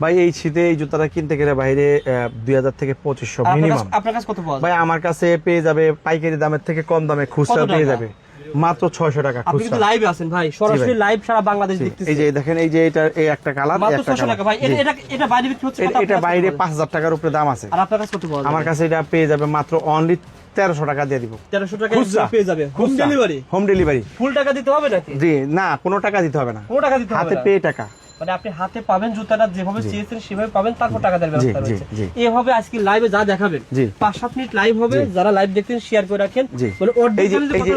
ভাই এই শীতে এই জুতাটা কিনতে গেলে বাইরে দুই হাজার থেকে পঁচিশশো মিনিমাম। আপনার কাছে কত ভাই আমার কাছে পেয়ে যাবে পাইকারি দামের থেকে কম দামে খুচরা পেয়ে যাবে। মাত্র ছয়শো টাকা আপনি কিন্তু খুচরা। লাইভে আছেন ভাই সরাসরি লাইভ সারা বাংলাদেশ দেখতেছেন এই যে দেখেন এই যে এটা এই একটা কালার মাত্র একটা 600 টাকা। ভাই এটা এটা বাইরে বিক্রি হচ্ছে এটা বাইরে কত? পাঁচ হাজার টাকার উপরে দাম আছে। আর আপনার কাছে কত পাওয়া আমার কাছে এটা পেয়ে যাবে মাত্র অনলি তেরোশো টাকা দিয়ে দিব। 1300 টাকা পেয়ে যাবে। Home delivery home delivery full টাকা দিতে হবে নাকি? জি না কোনো টাকা দিতে হবে না। কোনো টাকা দিতে হবে হাতে পেয়ে টাকা। মানে আপনি হাতে পাবেন জুতাটা যেভাবে চেয়েছেন সেভাবে পাবেন তারপর টাকা দেওয়ার ব্যবস্থা রয়েছে। এভাবে আজকে লাইভে যা দেখাবেন পাঁচ সাত মিনিট লাইভ হবে যারা লাইভ দেখতেন শেয়ার করে রাখেন। মানে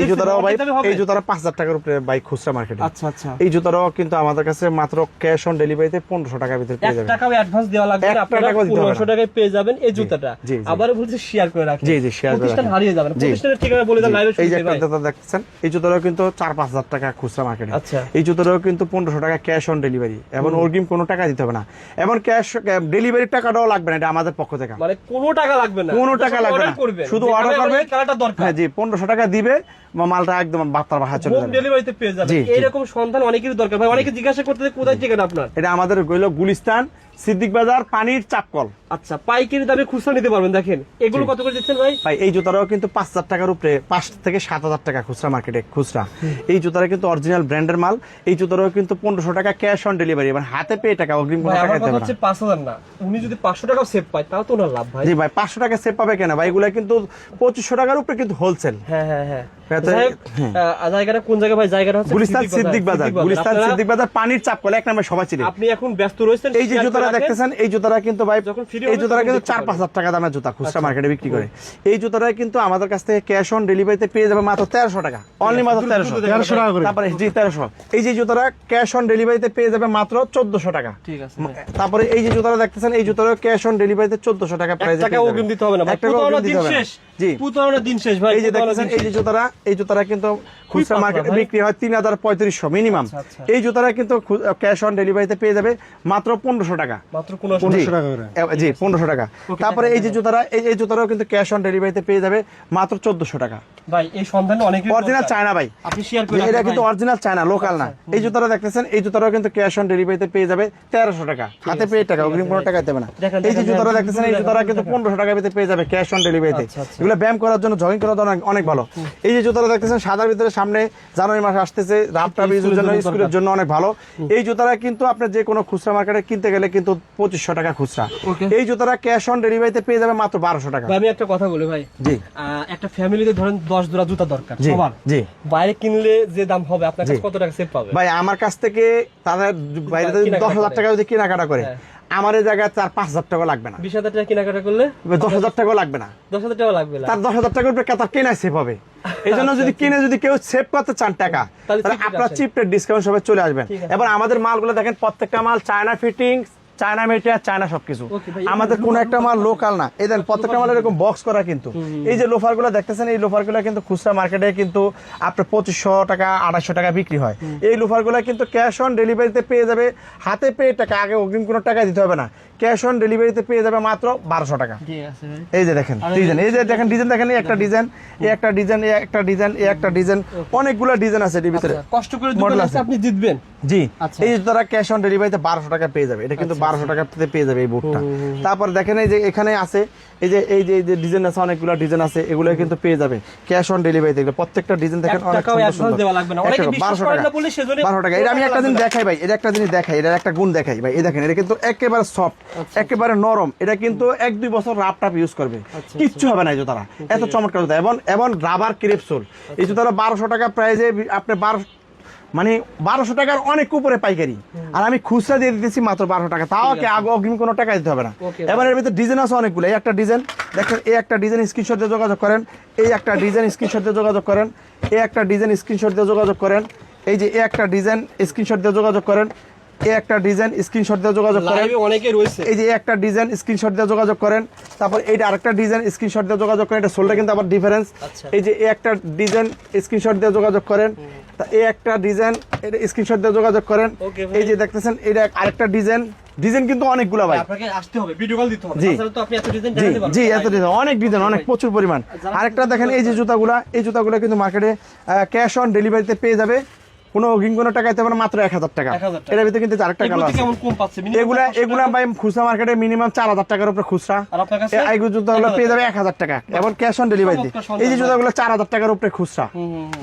এই জুতাটাও ভাই এই জুতাটা পাঁচ হাজার টাকার উপরে বাইক খুচরা মার্কেটে আচ্ছা আচ্ছা। এই জুতাটাও কিন্তু আমাদের কাছে মাত্র ক্যাশ অন ডেলিভারিতে পনেরোশো টাকার ভিতরে পেয়ে যাবেন। টাকাও অ্যাডভান্স দেওয়া লাগবে আপনারা। পনেরোশো টাকায় পেয়ে যাবেন এই জুতাটা। আবার বলছে শেয়ার করে রাখেন। জি, জি, share করে রাখেন। হারিয়ে যাবে না। জি। প্রতিষ্ঠানের ঠিকানা বলে দেন লাইভে এই যে একটা দেখছেন এই জুতাটাও কিন্তু চার পাঁচ হাজার টাকা খুচরা মার্কেটে আচ্ছা। এই জুতাটাও কিন্তু পনেরোশো টাকা ক্যাশ অন ডেলিভারি এবং অগ্রিম কোনো টাকা দিতে হবে না। এবং ক্যাশ ডেলিভারি টাকাটাও লাগবে না এটা আমাদের পক্ষ থেকে। মানে কোনো টাকা লাগবে না। কোনো টাকা লাগবে না। শুধু অর্ডার করবে কালারটা দরকার। হ্যাঁ জি পনেরোশো টাকা দিবে বা মালটা একদম বার্তার ভাষা চলে যাবে। ডেলিভারিতে পেয়ে যাবে। এইরকম সন্ধান অনেকেরই দরকার। ভাই অনেকে জিজ্ঞাসা করতে কোথায় ঠিকানা আপনার? এটা আমাদের গইল গুলিস্তান। সিদ্দিক বাজার পানির চাপকল। আচ্ছা পাইকারি দামে খুচরা নিতে পারবেন দেখেন। এগুলো কত করে দিচ্ছেন ভাই? ভাই এই জুতাটাও কিন্তু পাঁচ হাজার টাকার উপরে পাঁচ থেকে সাত হাজার টাকা খুচরা মার্কেটে খুচরা। এই জুতাটা কিন্তু অরিজিনাল ব্র্যান্ডের মাল এই জুতাটাও কিন্তু পনেরোশো টাকা ক্যাশ অন ডেলিভারি মানে হাতে পেয়ে টাকা অগ্রিম টাকা হচ্ছে না। পাঁচ হাজার না উনি যদি পাঁচশো টাকাও সেভ পায় তাও তো ওনার লাভ ভাই। জি ভাই পাঁচশো টাকা সেভ পাবে কেন? ভাই এগুলা কিন্তু পঁচিশশো টাকার উপরে কিন্তু হোলসেল হ্যাঁ হ্যাঁ হ্যাঁ। হ্যাঁ, হ্যাঁ। জায়গাটা কোন জায়গা ভাই? জায়গাটা হচ্ছে গুলিস্তান সিদ্দিক বাজার। গুলিস্তান সিদ্দিক বাজার পানির চাপকল এক নাম্বার সবাই চিনে। আপনি এখন ব্যস্ত রয়েছেন এই যে share জুতাটা দেখতেছেন এই জুতাটা কিন্তু ভাই এই জুতাটা কিন্তু চার পাঁচ হাজার টাকা দামের জুতা খুচরা মার্কেটে বিক্রি করে। এই জুতাটা কিন্তু আমাদের কাছ থেকে ক্যাশ অন ডেলিভারিতে পেয়ে যাবে মাত্র তেরোশো টাকা। অনলি মাত্র দ্রুত তেরোশো। টাকা করে। তারপরে জি তেরোশো। এই যে জুতাটা ক্যাশ অন ডেলিভারিতে পেয়ে যাবে মাত্র চোদ্দশো টাকা। ঠিক আছে। তারপরে এই যে জুতাটা দেখতেছেন এই জুতাটা ক্যাশ অন ডেলিভারিতে চোদ্দশো টাকা প্রাইস টাকা অগ্রিম দিতে হবে না ভাই। এক টাকা অগ্রিম দিন দিতে হবে শেষ। জি। পুতোয়ানা দিন শেষ ভাই। এই যে দেখতেছেন এই যে। জুতাটা এই জুতাটা কিন্তু খুচরা মার্কেটে বিক্রি হয় তিন হাজার পঁয়ত্রিশশো মিনিমাম। আচ্ছা, আচ্ছা। এই জুতাটা কিন্তু ক্যাশ অন ডেলিভারিতে পেয়ে যাবে মাত্র পনেরোশো টাকা। মাত্র পনেরোশো জি, টাকা জি পনেরোশো টাকা। তারপরে এই যে জুতারা এই জুতারাও কিন্তু ক্যাশ অন ডেলিভারিতে পেয়ে যাবে মাত্র টাকা। ভাই এই সন্ধান অনেক অরিজিনাল চায়না ভাই। আপনি শেয়ার করে এটা কিন্তু অরিজিনাল চায়না লোকাল না। এই জুতারা দেখতেছেন এই জুতারাও কিন্তু ক্যাশ অন ডেলিভারিতে পেয়ে যাবে তেরোশো টাকা। হাতে পেয়ে টাকা অগ্রিম কোনো টাকা দেবে না। এই যে জুতারা দেখতেছেন এই জুতারা কিন্তু পনেরোশো টাকা ভিতরে পেয়ে যাবে ক্যাশ অন ডেলিভারিতে আচ্ছা, আচ্ছা। এগুলো ব্যায়াম করার জন্য জগিং করার জন্য অনেক- ভালো। এই যে জুতারা দেখতেছেন সাদার ভিতরে সামনে জানুয়ারি মাস আসতেছে জন্য স্কুলের জন্য অনেক ভালো। এই জুতারা কিন্তু আপনি যে কোনো খুচরা মার্কেটে কিনতে গেলে কিন্তু পঁচিশশো টাকা খুচরা। এই জুতারা ক্যাশ অন ডেলিভারিতে পেয়ে যাবে মাত্র বারোশো টাকা। আমি একটা কথা বলি ভাই। জি। একটা ফ্যামিলিতে ধরেন দশ জোড়া জুতা দরকার জি সবার জি। বাইরে কিনলে যে দাম হবে আপনার কাছে কত টাকা সেভ পাবে? ভাই আমার কাছ থেকে তাদের বাইরে যদি দশ হাজার টাকা যদি কেনাকাটা করে হ্যাঁ। আমার এই জায়গায় তার পাঁচ হাজার টাকা লাগবে না। বিশ হাজার টাকা কেনাকাটা করলে? দশ হাজার টাকা লাগবে না। দশ হাজার টাকা লাগবে না। তার দশ হাজার টাকার উপরে তার কেনায় সেভ হবে। এই জন্য যদি কিনে যদি কেউ সেভ করতে চান টাকা আচ্ছা, তাহলে আপনার। চিপ ডিসকাউন্ট সবাই চলে আসবেন। এবার আমাদের মালগুলো দেখেন প্রত্যেকটা মাল China fitting China material China সবকিছু। আমাদের কোন একটা মাল লোকাল না। এই দেন প্রত্যেকটা মাল এরকম বক্স করা কিন্তু। এই যে লোফারগুলো দেখতেছেন এই লোফারগুলো কিন্তু খুচরা মার্কেটে কিন্তু আপনার পঁচিশশো টাকা আড়াইশো টাকা বিক্রি হয়। এই লোফারগুলো কিন্তু ক্যাশ অন ডেলিভারিতে পেয়ে যাবে হাতে পেয়ে টাকা আগে অগ্রিম কোনো টাকা দিতে হবে না। ক্যাশ অন ডেলিভারিতে পেয়ে যাবে মাত্র বারোশো টাকা। এই যে দেখেন ডিজাইন এই যে দেখেন ডিজাইন দেখেন এই একটা ডিজাইন এই একটা ডিজাইন এই একটা ডিজাইন এই একটা ডিজাইন অনেকগুলো ডিজাইন আছে এর ভিতরে। আচ্ছা, কষ্ট করে দোকানে আছে। আপনি জিতবেন। জি আচ্ছা। এই যে তারা ক্যাশ অন ডেলিভারিতে বারোশো টাকা পেয়ে যাবে। এটা কিন্তু বারোশো টাকাতে পেয়ে যাবে এই বুটটা তারপর দেখেন এই যে এখানে আছে এই যে এই যে ডিজাইন আছে অনেকগুলো ডিজাইন আছে এগুলো কিন্তু পেয়ে যাবে। ক্যাশ অন ডেলিভারিতে এগুলো প্রত্যেকটা ডিজাইন দেখেন অনেক এক টাকা, বিশ্বাস 1200 করে টাকা না বলে সেজন্য বারোশো টাকা। এটা আমি একটা জিনিস দেখাই ভাই এটা একটা জিনিস দেখাই এটা একটা গুণ দেখাই ভাই। এই দেখেন এটা কিন্তু একেবারে সফট আচ্ছা, একেবারে নরম। এটা কিন্তু এক দুই বছর রাপ টাপ ইউজ করবে। কিচ্ছু হবে না এই তারা এত চমৎকার এবং এবং রাবার ক্রিপসোল এই তারা বারোশো টাকা প্রাইজে আপনি বারোশো মানে বারোশো টাকার অনেক উপরে পাইকারি। আর আমি খুচরা দিয়ে দিতেছি মাত্র বারোশো টাকা। তাও কি আগে অগ্রিম কোনো টাকা দিতে হবে না। এবার এর ভিতরে ডিজাইন আছে অনেকগুলো। এই একটা ডিজাইন দেখেন এই একটা ডিজাইন স্ক্রিনশট দিয়ে যোগাযোগ করেন। এই একটা ডিজাইন স্ক্রিনশট দিয়ে যোগাযোগ করেন। এই একটা ডিজাইন স্ক্রিনশট দিয়ে যোগাযোগ করেন। এই যে এই একটা ডিজাইন স্ক্রিনশট দিয়ে যোগাযোগ করেন। এই একটা ডিজাইন স্ক্রিনশট দিয়ে যোগাযোগ করেন। অনেকে রয়েছে। এই যে একটা ডিজাইন স্ক্রিনশট দিয়ে যোগাযোগ করেন। তারপর এইটা আরেকটা ডিজাইন স্ক্রিনশট দিয়ে যোগাযোগ করেন। এটা সোলটা কিন্তু আবার ডিফারেন্স আচ্ছা। এই যে একটা ডিজাইন স্ক্রিনশট দিয়ে যোগাযোগ করেন। তা এই একটা ডিজাইন এটা স্ক্রিনশট দিয়ে যোগাযোগ করেন। এই যে দেখতেছেন এটা আরেকটা ডিজাইন। ডিজাইন কিন্তু অনেকগুলো ভাই। আপনাকে আসতে হবে ভিডিও কল দিতে হবে। জি। তো আপনি এত ডিজাইন জি পারবেন জি এত ডিজাইন অনেক ডিজাইন অনেক প্রচুর পরিমাণ। আরেকটা দেখেন এই যে জুতাগুলা এই জুতাগুলো কিন্তু মার্কেটে ক্যাশ অন ডেলিভারিতে পেয়ে যাবে। কোনো অগ্রিম কোনো টাকা দিতে পারে মাত্র এক হাজার টাকা। 1000 টাকা। এটার ভিতরে কিন্তু আরেকটা কালার আছে। এগুলা এগুলা ভাই খুচরা মার্কেটে মিনিমাম চার হাজার টাকার উপরে খুচরা। আর আপনার কাছে? এই আইগু জুতাগুলো পেয়ে যাবে এক হাজার টাকা। এবং ক্যাশ অন ডেলিভারিতে চমৎকার এই যে। জুতাগুলো চার হাজার টাকার উপরে খুচরা।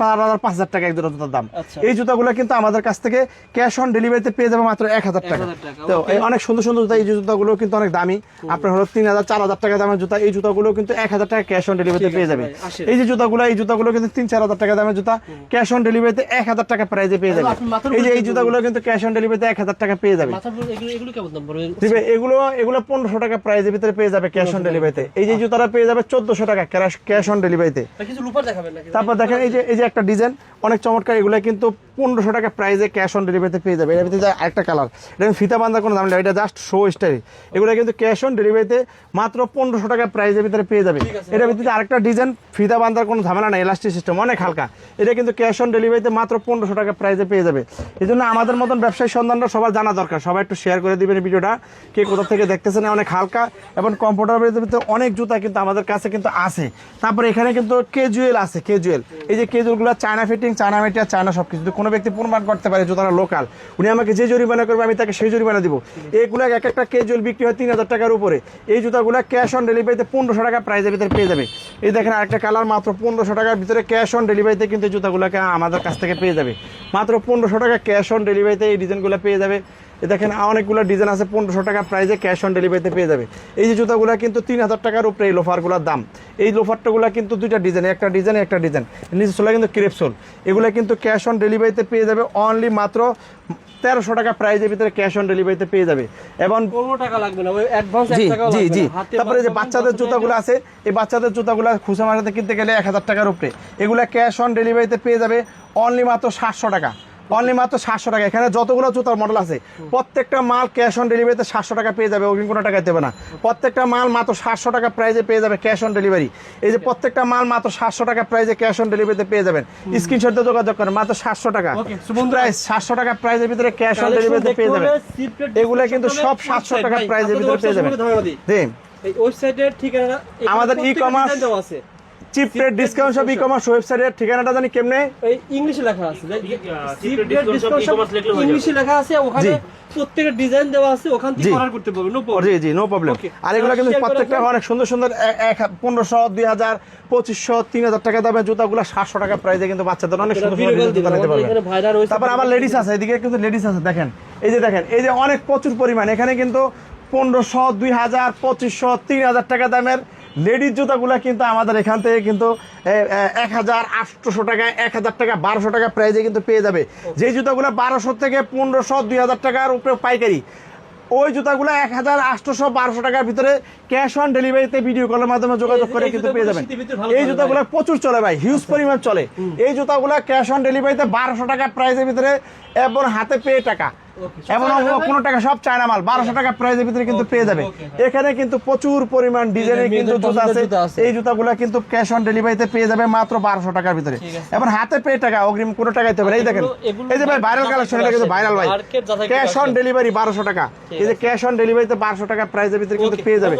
চার হাজার পাঁচ হাজার টাকা এক জোড়া জুতার দাম। আচ্ছা। এই জুতাগুলো কিন্তু আমাদের কাছ থেকে ক্যাশ অন ডেলিভারিতে পেয়ে যাবে মাত্র এক হাজার টাকা। তো এই অনেক সুন্দর সুন্দর জুতা এই জুতাগুলো কিন্তু অনেক দামি। আপনার হলো তিন হাজার চার হাজার টাকা দামের জুতা এই জুতাগুলো কিন্তু এক হাজার টাকা ক্যাশ অন ডেলিভারিতে পেয়ে যাবে। এই যে জুতাগুলো এই জুতাগুলো কিন্তু তিন চার হাজার টাকা দামের জুতা। ক্যাশ অন ডেলিভারিতে এক হাজার টাকা প্রাইজে পেয়ে এই যে এই জুতাগুলো কিন্তু ক্যাশ অন ডেলিভারিতে এক হাজার টাকা পেয়ে যাবে। এগুলো এগুলো পনেরোশো টাকা প্রাইজের ভিতরে পেয়ে যাবে ক্যাশ অন ডেলিভারিতে এই যে জুতাটা পেয়ে যাবে চোদ্দশো টাকা ক্যাশ অন ডেলিভারিতে তারপর দেখেন এই যে এই যে একটা ডিজাইন অনেক চমৎকার এগুলো কিন্তু পনেরোশো টাকা প্রাইজে ক্যাশ অন ডেলিভারিতে পেয়ে যাবে। এর ভিতরে আরেকটা কালার এটা ফিতা বান্ধার কোনো দাম নেই এটা জাস্ট শো স্টাইল এগুলো কিন্তু ক্যাশ অন ডেলিভারিতে মাত্র পনেরোশো টাকা প্রাইজের ভিতরে পেয়ে যাবে। এটার ভিতরে আরেকটা ডিজাইন ফিতা বান্ধার কোনো ঝামেলা নেই ইলাস্টিক সিস্টেম অনেক হালকা। এটা কিন্তু ক্যাশ অন ডেলিভারিতে মাত্র পনেরোশো টাকা প্রাইজে পেয়ে যাবে। এই জন্য আমাদের মতন ব্যবসায়ী সন্ধানটা সবার জানা দরকার। সবাই একটু শেয়ার করে দিবেন ভিডিওটা। কে কোথা থেকে দেখতেছেন অনেক হালকা এবং কমফোর্টেবল ভিতরে অনেক জুতা কিন্তু আমাদের কাছে কিন্তু আছে। তারপরে এখানে কিন্তু কেজুয়েল আছে কেজুয়েল এই যে কেজুয়েলগুলো China fitting China material China সব কিছু কোনো ব্যক্তি প্রমাণ করতে পারে জুতাটা লোকাল উনি আমাকে যে জরিমানা করবে, আমি তাকে সেই জরিমানা দিব। এইগুলো এক একটা কেজুয়েল বিক্রি হয় তিন হাজার টাকার উপরে। এই জুতাগুলো ক্যাশ অন ডেলিভারিতে পনেরোশো টাকা প্রাইজের ভিতরে পেয়ে যাবে। এই দেখেন আরেকটা কালার মাত্র পনেরোশো টাকার ভিতরে ক্যাশ অন ডেলিভারিতে কিন্তু জুতাগুলোকে আমাদের কাছ থেকে পেয়ে যাবে। মাত্র পনেরোশো টাকা ক্যাশ অন ডেলিভারিতে এই ডিজাইনগুলো পেয়ে যাবে। এ দেখেন অনেকগুলো ডিজাইন আছে পনেরোশো টাকা প্রাইজে ক্যাশ অন ডেলিভারিতে পেয়ে যাবে। এই যে জুতাগুলো কিন্তু তিন হাজার টাকার উপরে এই লোফারগুলোর দাম। এই লোফারটাগুলো কিন্তু দুইটা ডিজাইন একটা ডিজাইন একটা ডিজাইন নিচে চলে কিন্তু ক্রেপসোল এগুলো কিন্তু ক্যাশ অন ডেলিভারিতে পেয়ে যাবে অনলি মাত্র তেরোশো টাকা প্রাইজের ভিতরে ক্যাশ অন ডেলিভারিতে পেয়ে যাবে। এবং কোনো টাকা লাগবে না অ্যাডভান্স জি জি জি। তারপরে যে বাচ্চাদের জুতাগুলো আছে এই বাচ্চাদের জুতাগুলো খুচরা মার্কেটে কিনতে গেলে এক হাজার টাকার উপরে। এগুলা ক্যাশ অন ডেলিভারিতে পেয়ে যাবে অনলি মাত্র সাতশো টাকা। অনলি মাত্র সাতশো টাকা। এখানে যতগুলো জুতার মডেল আছে প্রত্যেকটা মাল ক্যাশ অন ডেলিভারিতে সাতশো টাকা পেয়ে যাবে অগ্রিম কোনো টাকা দেবে না। প্রত্যেকটা মাল মাত্র সাতশো টাকা প্রাইজে পেয়ে যাবে ক্যাশ অন ডেলিভারি এই যে প্রত্যেকটা মাল মাত্র সাতশো টাকা প্রাইজে ক্যাশ অন ডেলিভারিতে পেয়ে যাবেন। স্ক্রিনশট দিয়ে যোগাযোগ করেন মাত্র সাতশো টাকা। প্রাইস সাতশো টাকা প্রাইজের ভিতরে ক্যাশ অন ডেলিভারিতে পেয়ে যাবেন। এগুলো কিন্তু সব সাতশো টাকা প্রাইজের ভিতরে পেয়ে যাবেন। আমাদের প্রত্যেকটা e-commerce- design chip rate discount সব ই কমার্স ওয়েবসাইটের ঠিকানাটা জানি কেমনে? এই ইংলিশে লেখা আছে। secret discount সব ইংলিশে লেখা আছে ওখানে প্রত্যেকটা ডিজাইন দেওয়া আছে ওখান থেকে অর্ডার করতে পারবেন no ji ji no problem আর এগুলো কিন্তু প্রত্যেকটা অনেক সুন্দর সুন্দর এ- এক পনেরোশো দুই হাজার পঁচিশশো তিন হাজার টাকা দামের জুতাগুলো সাতশো টাকা প্রাইসে কিন্তু বাচ্চাদের অনেক সুন্দর সুন্দর জুতা নিতে পারবেন এখানে ভাইরাল হয়েছে। তারপর আবার লেডিস আছে এদিকে কিন্তু লেডিস আছে দেখেন। এই যে দেখেন এই যে অনেক প্রচুর পরিমাণ এখানে কিন্তু পনেরোশো দুই হাজার পঁচিশশো তিন হাজার টাকা দামের লেডিস জুতাগুলো কিন্তু আমাদের এখান থেকে কিন্তু এক হাজার আটশোশো টাকা এক হাজার টাকা বারোশো টাকা প্রাইজে কিন্তু পেয়ে যাবে। যে জুতাগুলো বারোশো থেকে পনেরোশো দুই হাজার টাকার উপরে পাইকারি ওই জুতাগুলো এক হাজার আটশোশো বারোশো টাকার ভিতরে ক্যাশ অন ডেলিভারিতে ভিডিও কলের মাধ্যমে যোগাযোগ করে কিন্তু পেয়ে যাবেন। এই জুতাগুলো প্রচুর চলে ভাই হিউজ পরিমাণ চলে। এই জুতাগুলো ক্যাশ অন ডেলিভারিতে বারোশো টাকা প্রাইসের ভিতরে এবং হাতে পেয়ে টাকা. এমন কোনো টাকা সব চায়না মাল। বারোশো টাকা প্রাইসের ভিতরে কিন্তু পেয়ে যাবে। এখানে কিন্তু প্রচুর পরিমাণ ডিজাইনের কিন্তু জুতা আছে। এই জুতাগুলো কিন্তু ক্যাশ অন ডেলিভারিতে পেয়ে যাবে মাত্র বারোশো টাকার ভিতরে। ঠিক হাতে পেয়ে টাকা অগ্রিম কোনো টাকা দিতে পারে এই দেখেন। এগুলো এই যে ভাই ভাইরাল কালেকশন এটা কিন্তু ভাইরাল ভাই। ক্যাশ অন ডেলিভারি বারোশো টাকা। এই যে ক্যাশ অন ডেলিভারিতে বারোশো টাকা প্রাইসের ভিতরে কিন্তু পেয়ে যাবে।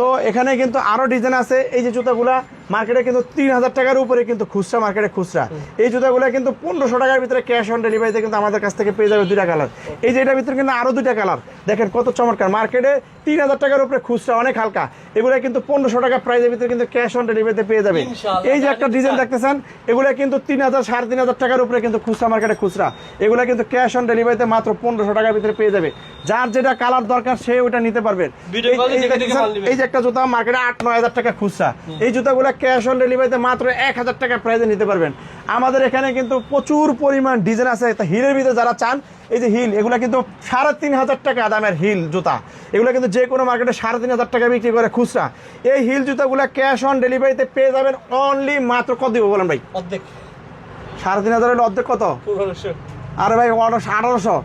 তো এখানে কিন্তু আরও ডিজাইন আছে। এই যে জুতাগুলা মার্কেটে কিন্তু তিন হাজার টাকার উপরে কিন্তু খুচরা মার্কেটে খুচরা। এই জুতাগুলা কিন্তু পনেরোশো টাকার ভিতরে ক্যাশ অন ডেলিভারিতে কিন্তু আমাদের কাছ থেকে পেয়ে যাবে দুইটা কালার এই যে এটার ভিতরে কিন্তু আরও দুইটা কালার। দেখেন কত চমৎকার। মার্কেটে তিন হাজার টাকার উপরে খুচরা অনেক হালকা। এগুলো কিন্তু পনেরোশো টাকা প্রাইসের ভিতরে কিন্তু ক্যাশ অন ডেলিভারিতে পেয়ে যাবে এই যে একটা ডিজাইন দেখতেছেন এগুলো কিন্তু তিন হাজার সাড়ে তিন হাজার টাকার উপরে কিন্তু খুচরা মার্কেটে খুচরা। এগুলো কিন্তু ক্যাশ অন ডেলিভারিতে মাত্র পনেরোশো টাকার ভিতরে পেয়ে যাবে। যার যেটা কালার দরকার সে ওটা নিতে পারবেন। এই- যে একটা জুতা মার্কেটে আট নয় হাজার টাকা খুচরা। এই জুতাগুলো ক্যাশ অন ডেলিভারিতে মাত্র এক হাজার টাকা প্রাইজে নিতে পারবেন। আমাদের এখানে কিন্তু প্রচুর পরিমাণ ডিজাইন আছে। হিলের ভিতরে যারা চান এই যে হিল এগুলো কিন্তু সাড়ে তিন হাজার টাকা দামের হিল জুতা। এগুলো কিন্তু যে কোনো মার্কেটে সাড়ে তিন হাজার টাকা বিক্রি করে খুচরা। এই হিল জুতাগুলো ক্যাশ অন ডেলিভারিতে পেয়ে যাবেন অনলি মাত্র কত দিব বলেন ভাই? অর্ধেক। সাড়ে তিন হাজার হলে অর্ধেক কত? আরে ভাই আঠারোশো।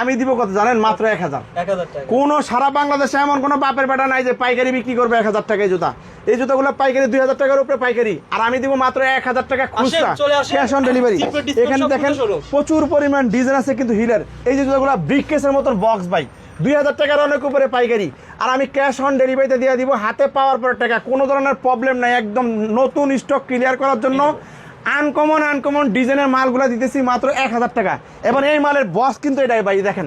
আমি দিব কত জানেন? মাত্র এক হাজার। এক কোনো সারা বাংলাদেশে এমন কোনো বাপের বেটা নাই যে পাইকারি বিক্রি করবে এক হাজার টাকায় জুতা। এই জুতাগুলো পাইকারি দুই হাজার টাকার উপরে পাইকারি। আর আমি দিব মাত্র এক হাজার টাকা খুচরা ক্যাশ অন ডেলিভারি এখানে দেখেন প্রচুর পরিমাণ ডিজাইন আছে কিন্তু হিলের এই যে জুতাগুলো ব্রিক কেসের মতন বক্স বাই দুই হাজার টাকার অনেক উপরে পাইকারি। আর আমি ক্যাশ অন ডেলিভারিতে দিয়ে দিব হাতে পাওয়ার পর টাকা। কোনো ধরনের প্রবলেম নাই একদম নতুন স্টক ক্লিয়ার করার জন্য। আনকমন আনকমন ডিজাইনের মালগুলো দিতেছি মাত্র এক হাজার টাকা। এবং এই মালের বক্স কিন্তু এটাই ভাই দেখেন।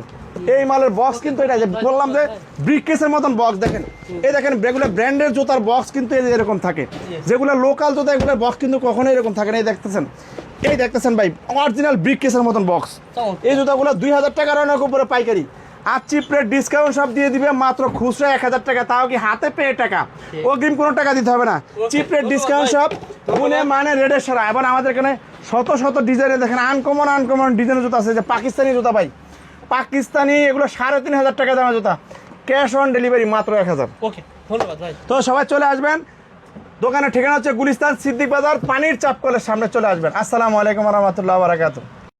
এই মালের বক্স কিন্তু এটা যে বললাম যে ব্রিকেসের মতন বক্স দেখেন। এই দেখেন রেগুলার ব্র্যান্ডের জুতার বক্স কিন্তু এরকম থাকে। যেগুলো লোকাল জুতা এগুলোর বক্স কিন্তু কখনোই এরকম থাকে না। এই দেখতেছেন এই দেখতেছেন ভাই অরিজিনাল ব্রিকেসের মতন বক্স এই জুতাগুলো দুই হাজার টাকার অনেক উপরে পাইকারি। আর চিপ রেট ডিসকাউন্ট সব দিয়ে দিবে মাত্র খুচরা এক হাজার টাকা। তাও কি হাতে পেয়ে টাকা? অগ্রিম কোনো টাকা দিতে হবে না। চিপ রেট ডিসকাউন্ট সব গুনে মানে রেডের সারা। এবার আমাদের এখানে শত শত ডিজাইনে দেখেন আনকমন আনকমন ডিজাইনের জুতা আছে। যে পাকিস্তানি জুতা ভাই পাকিস্তানি এগুলো সাড়ে তিন হাজার টাকা দামের জুতা। ক্যাশ অন ডেলিভারি মাত্র এক হাজার। ওকে ধন্যবাদ ভাই। তো সবাই চলে আসবেন। দোকানের ঠিকানা হচ্ছে গুলিস্তান সিদ্দিক বাজার পানির চাপ কলের সামনে চলে আসবেন। আসসালামু আলাইকুম রহমতুল্লাহ বারাকাতু